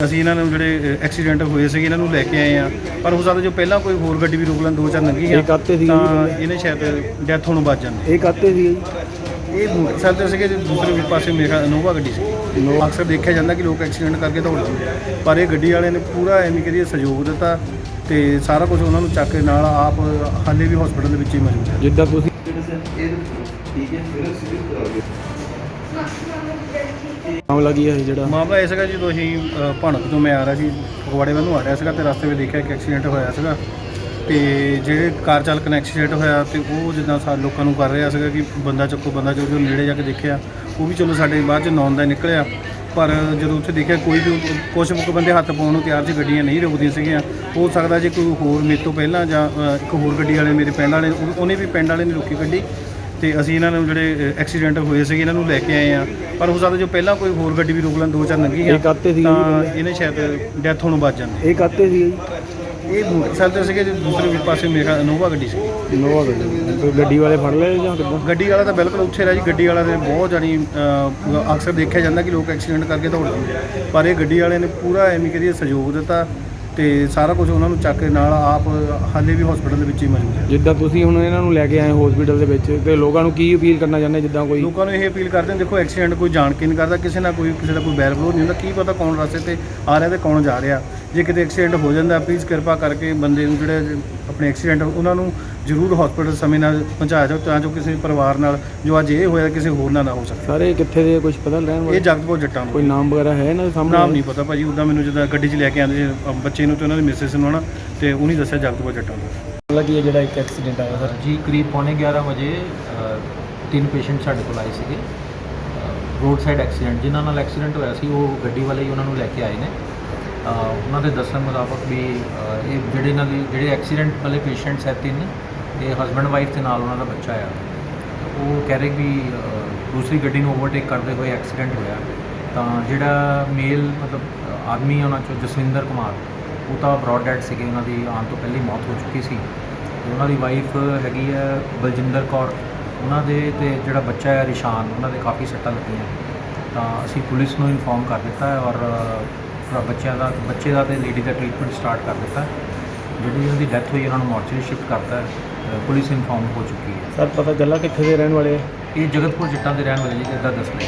ਅਸੀਂ ਇਹਨਾਂ ਨੂੰ ਜਿਹੜੇ ਐਕਸੀਡੈਂਟ ਹੋਏ ਸੀਗੇ ਇਹਨਾਂ ਨੂੰ ਲੈ ਕੇ ਆਏ ਆ। ਪਰ ਹੋ ਸਕਦਾ ਜੋ ਪਹਿਲਾਂ ਕੋਈ ਹੋਰ ਗੱਡੀ ਵੀ ਰੋਕ ਲੈਣ ਦੋ ਚਾਰ ਲੰਘੀ ਆ ਇਹ ਕਾਹਤੇ ਤਾਂ? ਇਹਨੇ ਸ਼ਾਇਦ ਡੈਥ ਹੋਣੋਂ ਬਚ ਜਾਂਦੇ ਇਹ ਕਾਤੇ ਸੀ ਇਹ ਮੋਟਰਸਾਈਕਲ ਤੇ ਸੀਗੇ ਤੇ ਦੂਸਰੇ ਵੀ ਪਾਸੇ ਮੇਰਾ ਇਨੋਵਾ ਗੱਡੀ ਸੀ। ਅਕਸਰ ਦੇਖਿਆ ਜਾਂਦਾ ਕਿ ਲੋਕ ਐਕਸੀਡੈਂਟ ਕਰਕੇ ਦੌੜ ਜਾਂਦੇ ਪਰ ਇਹ ਗੱਡੀ ਵਾਲੇ ਨੇ ਪੂਰਾ ਐਵੇਂ ਕਰੀਏ ਸਹਿਯੋਗ ਦਿੱਤਾ ਤੇ ਸਾਰਾ ਕੁਝ ਉਹਨਾਂ ਨੂੰ ਚੱਕ ਕੇ ਨਾਲ ਆਪ ਹਾਲੇ ਵੀ ਹਸਪੀਟਲ ਦੇ ਵਿੱਚ ਹੀ ਮੌਜੂਦ ਹੈ। ਜਿੱਦਾਂ ਤੁਸੀਂ ਮਾਮਲਾ ਕੀ ਹੈ ਜਿਹੜਾ? ਮਾਮਲਾ ਇਹ ਸੀਗਾ ਜਦੋਂ ਅਸੀਂ ਅ, ਭਣਕ ਤੋਂ ਮੈਂ ਆ ਰਿਹਾ ਸੀ। ਫਗਵਾੜੇ ਵੱਲ ਨੂੰ ਆ ਰਿਹਾ ਸੀਗਾ ਤੇ ਰਸਤੇ ਵਿੱਚ ਦੇਖਿਆ ਕਿ ਐਕਸੀਡੈਂਟ ਹੋਇਆ ਸੀਗਾ। ਤੇ ਜਿਹੜੇ ਕਾਰ ਚਾਲਕ ਨੇ ਐਕਸੀਡੈਂਟ ਹੋਇਆ ਤੇ ਉਹ ਜਿੱਦਾਂ ਸਾ ਲੋਕਾਂ ਨੂੰ ਕਰ ਰਿਹਾ ਸੀਗਾ ਕਿ ਬੰਦਾ ਚੱਕੋ ਬੰਦਾ ਚੱਕੋ ਜਦੋਂ ਨੇੜੇ ਜਾ ਕੇ ਦੇਖਿਆ ਉਹ ਵੀ ਚਲੋ ਸਾਡੇ ਬਾਅਦ ਚ ਨੌਨ ਦਾ ਹੀ ਨਿਕਲਿਆ। ਪਰ ਜਦੋਂ ਉੱਥੇ ਦੇਖਿਆ ਕੋਈ ਵੀ ਕੁਝ ਕੁ ਬੰਦੇ ਹੱਥ ਪਾਉਣ ਨੂੰ ਤਿਆਰ ਸੀ ਗੱਡੀਆਂ ਨਹੀਂ ਰੁਕਦੀਆਂ ਸੀਗੀਆਂ ਹੋ ਸਕਦਾ ਜੇ ਕੋਈ ਹੋਰ ਮੇਰੇ ਤੋਂ ਪਹਿਲਾਂ ਜਾਂ ਅ, ਇੱਕ ਹੋਰ ਗੱਡੀ ਵਾਲੇ ਮੇਰੇ ਪਿੰਡ ਵਾਲੇ ਉਹ- ਉਹਨੇ ਵੀ ਪਿੰਡ ਵਾਲੇ ਨੇ ਰੋਕੀ ਗੱਡੀ। ਤੇ ਅਸੀਂ ਇਹਨਾਂ ਨੂੰ ਜਿਹੜੇ ਐਕਸੀਡੈਂਟ ਹੋਏ ਸੀਗੇ ਇਹਨਾਂ ਨੂੰ ਲੈ ਕੇ ਆਏ ਆ ਪਰ ਹੋ ਸਕਦਾ ਜੋ ਪਹਿਲਾਂ ਕੋਈ ਹੋਰ ਗੱਡੀ ਵੀ ਰੋਕ ਲੈਣ ਦੋ ਚਾਰ ਲੰਘੀ ਆ ਇਹ ਸੀ ਤਾਂ ਇਹਨੇ ਸ਼ਾਇਦ ਡੈਥ ਹੋਣੋਂ ਬਚ ਜਾਂਦੇ। ਇਹ ਕਾਤੇ ਸੀ ਇਹ ਮੋਟਰਸਾਈਕਲ ਤੇ ਸੀਗੇ ਤੇ ਦੂਸਰੇ ਵੀ ਪਾਸੇ ਮੇਰਾ ਇਨੋਵਾ ਗੱਡੀ ਸੀ। ਇਨੋਵਾ ਗੱਡੀ। ਗੱਡੀ ਵਾਲੇ ਫੜ ਲਏ ਜਾਂ ਕਿੱਦਾਂ? ਗੱਡੀ ਵਾਲਾ ਤਾਂ ਬਿਲਕੁਲ ਉੱਥੇ ਰਿਹਾ ਜੀ ਗੱਡੀ ਵਾਲਾ ਨੇ ਬਹੁਤ ਅ, ਅਕਸਰ ਦੇਖਿਆ ਜਾਂਦਾ ਕਿ ਲੋਕ ਐਕਸੀਡੈਂਟ ਕਰਕੇ ਦੌੜ ਜਾਂਦੇ ਪਰ ਇਹ ਗੱਡੀ ਵਾਲੇ ਨੇ ਪੂਰਾ ਐਵੇਂ ਕਰੀਏ ਸਹਿਯੋਗ ਦਿੱਤਾ। ਤੇ ਸਾਰਾ ਕੁਝ ਉਹਨਾਂ ਨੂੰ ਚੱਕ ਕੇ ਨਾਲ ਆਪ ਹਾਲੇ ਵੀ ਹਸਪੀਟਲ ਦੇ ਵਿੱਚ ਹੀ ਮੌਜੂਦ ਹੈ। ਜਿੱਦਾਂ ਤੁਸੀਂ ਹੁਣ ਇਹਨਾਂ ਨੂੰ ਲੈ ਕੇ ਆਏ ਹਸਪੀਟਲ ਦੇ ਵਿੱਚ ਤੇ ਲੋਕਾਂ ਨੂੰ ਕੀ ਅਪੀਲ ਕਰਨਾ ਚਾਹੁੰਦੇ ਜਿੱਦਾਂ ਕੋਈ? ਲੋਕਾਂ ਨੂੰ ਇਹ ਅਪੀਲ ਕਰਦੇ ਨੇ ਦੇਖੋ ਐਕਸੀਡੈਂਟ ਕੋਈ ਜਾਣ ਕੇ ਨਹੀਂ ਕਰਦਾ ਕਿਸੇ ਨਾਲ ਕੋਈ ਕਿਸੇ ਦਾ ਕੋਈ ਬੈਰ ਵਿਰੋਧ ਨਹੀਂ ਹੁੰਦਾ ਕੀ ਪਤਾ ਕੌਣ ਰਸਤੇ ਤੇ ਆ ਰਿਹਾ ਤੇ ਕੌਣ ਜਾ ਰਿਹਾ। ਜੇ ਕਿਤੇ ਐਕਸੀਡੈਂਟ ਹੋ ਜਾਂਦਾ ਪਲੀਜ਼ ਕਿਰਪਾ ਕਰਕੇ ਬੰਦੇ ਨੂੰ ਜਿਹੜੇ ਆਪਣੇ ਐਕਸੀਡੈਂਟ ਉਹਨਾਂ ਨੂੰ ਜ਼ਰੂਰ ਹਸਪੀਟਲ ਸਮੇਂ ਨਾਲ ਪਹੁੰਚਾਇਆ ਜਾਓ ਤਾਂ ਜੋ ਕਿਸੇ ਪਰਿਵਾਰ ਨਾਲ ਜੋ ਅੱਜ ਇਹ ਹੋਇਆ ਕਿਸੇ ਹੋਰ ਨਾਲ ਨਾ ਹੋ ਸਕੇ। ਸਾਰੇ ਕਿੱਥੇ ਦੇ ਕੁਝ ਪਤਾ ਲੈਣ ਇਹ ਵਾਲੇ ਜਗਤਪੁਰ ਜੱਟਾਂ ਕੋਈ ਨੂੰ ਨਾਮ ਵਗੈਰਾ ਹੈ ਇਹਨਾਂ ਦੇ ਸਾਹਮਣੇ? ਨਾਮ ਨਹੀਂ ਪਤਾ ਭਾਜੀ ਉਦਾਂ ਮੈਨੂੰ ਜਦੋਂ ਗੱਡੀ 'ਚ ਲੈ ਕੇ ਆਉਂਦੇ ਸੀ ਅ, ਬੱਚੇ ਨੂੰ ਤੇ ਉਹਨਾਂ ਦੇ ਮਿਸਿਸ ਨੂੰ ਹਨਾ ਤੇ ਉਹਨੇ ਦੱਸਿਆ ਜਗਤਪੁਰ ਜੱਟਾਂ ਨੂੰ ਮਾਮਲਾ ਕੀ ਹੈ ਜਿਹੜਾ ਇੱਕ ਐਕਸੀਡੈਂਟ ਆਇਆ ਸਰ ਜੀ ਕਰੀਬ ਪੌਣੇ 11 ਵਜੇ ਅ, ਤਿੰਨ ਪੇਸ਼ੈਂਟ ਸਾਡੇ ਕੋਲ ਆਏ ਸੀਗੇ। ਰੋਡ ਸਾਈਡ ਐਕਸੀਡੈਂਟ ਜਿਨ੍ਹਾਂ ਨਾਲ ਐਕਸੀਡੈਂਟ ਹੋਇਆ ਸੀ ਉਹ ਗੱਡੀ ਵਾਲੇ ਹੀ ਉਹਨਾਂ ਨੂੰ ਲੈ ਕੇ ਆਏ ਨੇ। ਅ, ਉਹਨਾਂ ਦੇ ਦੱਸਣ ਮੁਤਾਬਕ ਵੀ ਅ, ਇਹ ਜਿਹੜੇ ਇਹਨਾਂ ਦੀ ਜਿਹੜੇ ਐਕਸੀਡੈਂਟ ਵਾਲੇ ਪੇਸ਼ੈਂਟਸ ਹੈ ਤਿੰਨ ਇਹ ਹਸਬੰਡ ਵਾਈਫ ਦੇ ਨਾਲ ਉਹਨਾਂ ਦਾ ਬੱਚਾ ਆ। ਉਹ ਕਹਿ ਰਹੇ ਵੀ ਦੂਸਰੀ ਗੱਡੀ ਨੂੰ ਓਵਰਟੇਕ ਕਰਦੇ ਹੋਏ ਐਕਸੀਡੈਂਟ ਹੋਇਆ। ਤਾਂ ਜਿਹੜਾ ਮੇਲ ਮਤਲਬ ਅ, ਆਦਮੀ ਉਹਨਾਂ ਚੋਂ ਜਸਵਿੰਦਰ ਕੁਮਾਰ ਉਹ ਤਾਂ ਬ੍ਰੌਡ ਡੈਡ ਸੀਗੇ। ਉਹਨਾਂ ਦੀ ਆਉਣ ਤੋਂ ਪਹਿਲੀ ਮੌਤ ਹੋ ਚੁੱਕੀ ਸੀ। ਉਹਨਾਂ ਦੀ ਵਾਈਫ ਹੈਗੀ ਹੈ ਬਲਜਿੰਦਰ ਕੌਰ। ਉਹਨਾਂ ਦੇ ਤੇ ਜਿਹੜਾ ਬੱਚਾ ਹੈ ਰਿਸ਼ਾਨ ਉਹਨਾਂ ਦੇ ਕਾਫੀ ਸੱਟਾਂ ਲੱਗੀਆਂ। ਤਾਂ ਅਸੀਂ ਪੁਲਿਸ ਨੂੰ ਇਨਫੋਰਮ ਕਰ ਦਿੱਤਾ ਔਰ ਬੱਚਿਆਂ ਦਾ ਬੱਚੇ ਦਾ ਤੇ ਲੇਡੀ ਦਾ ਟ੍ਰੀਟਮੈਂਟ ਸਟਾਰਟ ਕਰ ਦਿੱਤਾ। ਜਿਹੜੀ ਉਹਨਾਂ ਦੀ ਡੈਥ ਹੋਈ ਉਹਨਾਂ ਨੂੰ ਮੋਰਚਰੀ ਸ਼ਿਫਟ ਕਰਤਾ। ਅ, ਪੁਲਿਸ ਇਨਫੋਰਮ ਹੋ ਚੁੱਕੀ ਹੈ ਸਰ ਪਤਾ ਚੱਲਾ ਕਿੱਥੇ ਦੇ ਰਹਿਣ ਵਾਲੇ ਆ? ਇਹ ਜਗਤਪੁਰ ਜੱਟਾਂ ਦੇ ਰਹਿਣ ਵਾਲੇ ਜੀ ਇੱਦਾਂ ਦੱਸ ਰਹੇ